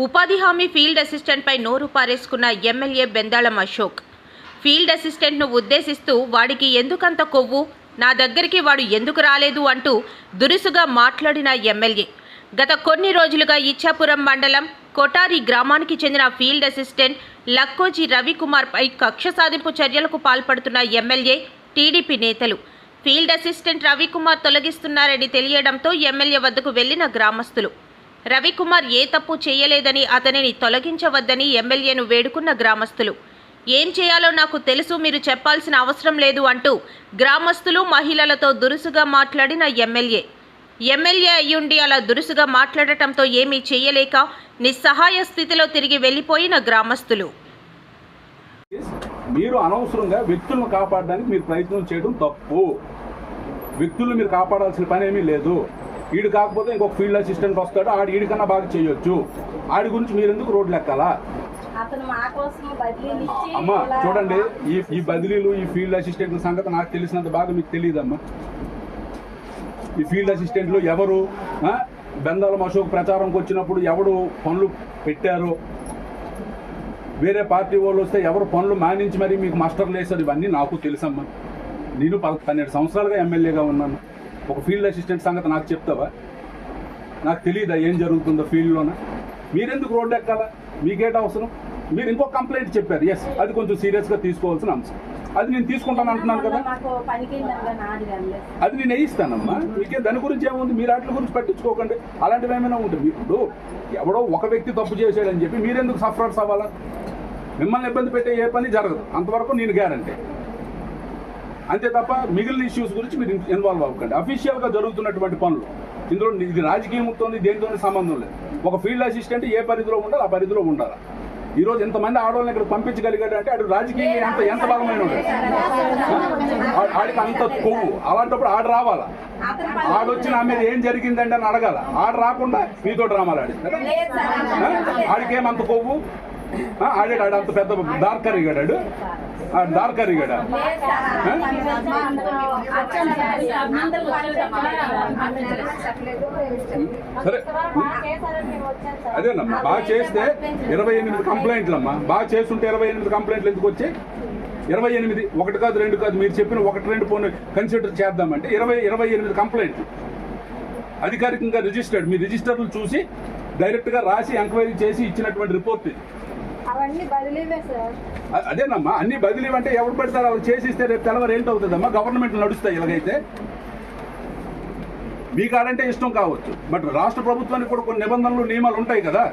ఉపాధి హామీ ఫీల్డ్ అసిస్టెంట్పై నోరు పారేసుకున్న ఎమ్మెల్యే బెందాళం అశోక్. ఫీల్డ్ అసిస్టెంట్ను ఉద్దేశిస్తూ వాడికి ఎందుకంత కొవ్వు? నా దగ్గరికి వాడు ఎందుకు రాలేదు అంటూ దురుసుగా మాట్లాడిన ఎమ్మెల్యే. గత కొన్ని రోజులుగా ఇచ్చాపురం మండలం కొటారి గ్రామానికి చెందిన ఫీల్డ్ అసిస్టెంట్ లక్కోజీ రవికుమార్పై కక్ష సాధింపు చర్యలకు పాల్పడుతున్న ఎమ్మెల్యే టీడీపీ నేతలు. ఫీల్డ్ అసిస్టెంట్ రవికుమార్ తొలగిస్తున్నారని తెలియడంతో ఎమ్మెల్యే వద్దకు వెళ్ళిన గ్రామస్తులు. రవికుమార్ ఏ తప్పు చేయలేదని అతనిని తొలగించవద్దని ఎమ్మెల్యేను వేడుకున్న గ్రామస్తులు. ఏం చేయాలో నాకు తెలుసు మీరు చెప్పాల్సిన అవసరం లేదు అంటూ గ్రామస్తులు మహిళలతో దురుసుగా మాట్లాడిన ఎమ్మెల్యే. ఎమ్మెల్యే అయ్యుండి అలా దురుసుగా మాట్లాడటంతో ఏమీ చేయలేక నిస్సహాయ స్థితిలో తిరిగి వెళ్ళిపోయిన గ్రామస్తులు. మీరు అనవసరంగా వ్యక్తులను కాపాడడానికి మీరు ప్రయత్నం చేయడం తప్పు. వ్యక్తులను మీరు కాపాడాల్సిన పని ఏమీ లేదు. ఈడు కాకపోతే ఇంకొక ఫీల్డ్ అసిస్టెంట్ వస్తాడు. ఆడు ఈడికన్నా బాగా చేయొచ్చు. ఆడి గురించి మీరు ఎందుకు రోడ్లు ఎక్కాలా? అమ్మా చూడండి ఈ ఈ బదిలీలు ఈ ఫీల్డ్ అసిస్టెంట్ల సంగతి నాకు తెలిసినంత బాగా మీకు తెలియదమ్మా. ఈ ఫీల్డ్ అసిస్టెంట్లు ఎవరు? బెందాలం అశోక్ ప్రచారంకి వచ్చినప్పుడు ఎవడు పనులు పెట్టారు? వేరే పార్టీ వాళ్ళు వస్తే ఎవరు పనులు మానించి మరి మీకు మాస్టర్లు వేశారు? ఇవన్నీ నాకు తెలుసమ్మా. నేను పన్నెండు సంవత్సరాలుగా ఎమ్మెల్యేగా ఉన్నాను. ఒక ఫీల్డ్ అసిస్టెంట్ సంగతి నాకు చెప్తావా? నాకు తెలియదా ఏం జరుగుతుందో ఫీల్డ్లోన? మీరెందుకు రోడ్డు ఎక్కాలా? మీకేట అవసరం? మీరు ఇంకో కంప్లైంట్ చెప్పారు. ఎస్ అది కొంచెం సీరియస్గా తీసుకోవాల్సిన అంశం. అది నేను తీసుకుంటాను అంటున్నాను కదా? అది నేను వేయిస్తానమ్మా. మీకే దాని గురించి ఏముంది? మీరు వాటి గురించి పట్టించుకోకండి. అలాంటివి ఏమైనా ఉంటుంది ఇప్పుడు ఎవడో ఒక వ్యక్తి తప్పు చేశాడని చెప్పి మీరెందుకు సఫరర్స్ అవ్వాలా? మిమ్మల్ని ఇబ్బంది పెట్టే ఏ పని జరగదు. అంతవరకు నేను గ్యారంటీ అంతే తప్ప మిగిలిన ఇష్యూస్ గురించి మీరు ఇన్వాల్వ్ అవ్వకండి. అఫీషియల్గా జరుగుతున్నటువంటి పనులు. ఇందులో ఇది రాజకీయంతో దేనితోనే సంబంధం లేదు. ఒక ఫీల్డ్ అసిస్టెంట్ ఏ పరిధిలో ఉండాలి ఆ పరిధిలో ఉండాలి. ఈ రోజు ఎంతమంది ఆడవాళ్ళని ఇక్కడ పంపించగలిగాడు అంటే ఆడు రాజకీయ ఎంత ఎంత బలమైన ఆడికి అంత కొవ్వు. అలాంటప్పుడు ఆడు రావాలా? ఆడొచ్చి నా మీద ఏం జరిగిందండి అని అడగాల. ఆడు రాకుండా మీతో డ్రామాలు ఆడి ఆడికేమంత కొవ్వు? ఆడాడు ఆడ అంత పెద్ద దార్కర్ ఇగాడాడు దార్కర్ ఇగాడా సరే. అదేనమ్మా బాగా చేస్తే ఇరవై ఎనిమిది కంప్లైంట్లు అమ్మా. బాగా చేస్తుంటే ఇరవై ఎనిమిది కంప్లైంట్లు ఎందుకు వచ్చాయి? ఇరవై ఎనిమిది. ఒకటి కాదు రెండు కాదు. మీరు చెప్పిన ఒకటి రెండు పోను కన్సిడర్ చేద్దామంటే ఇరవై ఇరవై ఎనిమిది కంప్లైంట్లు. అధికారికంగా రిజిస్టర్డ్. మీ రిజిస్టర్లు చూసి డైరెక్ట్గా రాసి ఎంక్వైరీ చేసి ఇచ్చినటువంటి రిపోర్ట్ ఇది. అవన్నీ బదిలీవే సార్. అదేనమ్మా అన్ని బదిలీ అంటే ఎవరు పెడతారు? వాళ్ళు చేసిస్తే రేపు తెల్లవారు ఏంటవుతుందమ్మా గవర్నమెంట్ నడుస్తాయి ఇలాగైతే. మీకు కాడంటే ఇష్టం కావచ్చు. బట్ రాష్ట్ర ప్రభుత్వానికి కూడా కొన్ని నిబంధనలు నియమాలు ఉంటాయి కదా.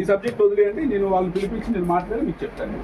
ఈ సబ్జెక్ట్ వదిలేయండి. నేను వాళ్ళని పిలిపించి నేను మాట్లాడి మీకు చెప్తాను.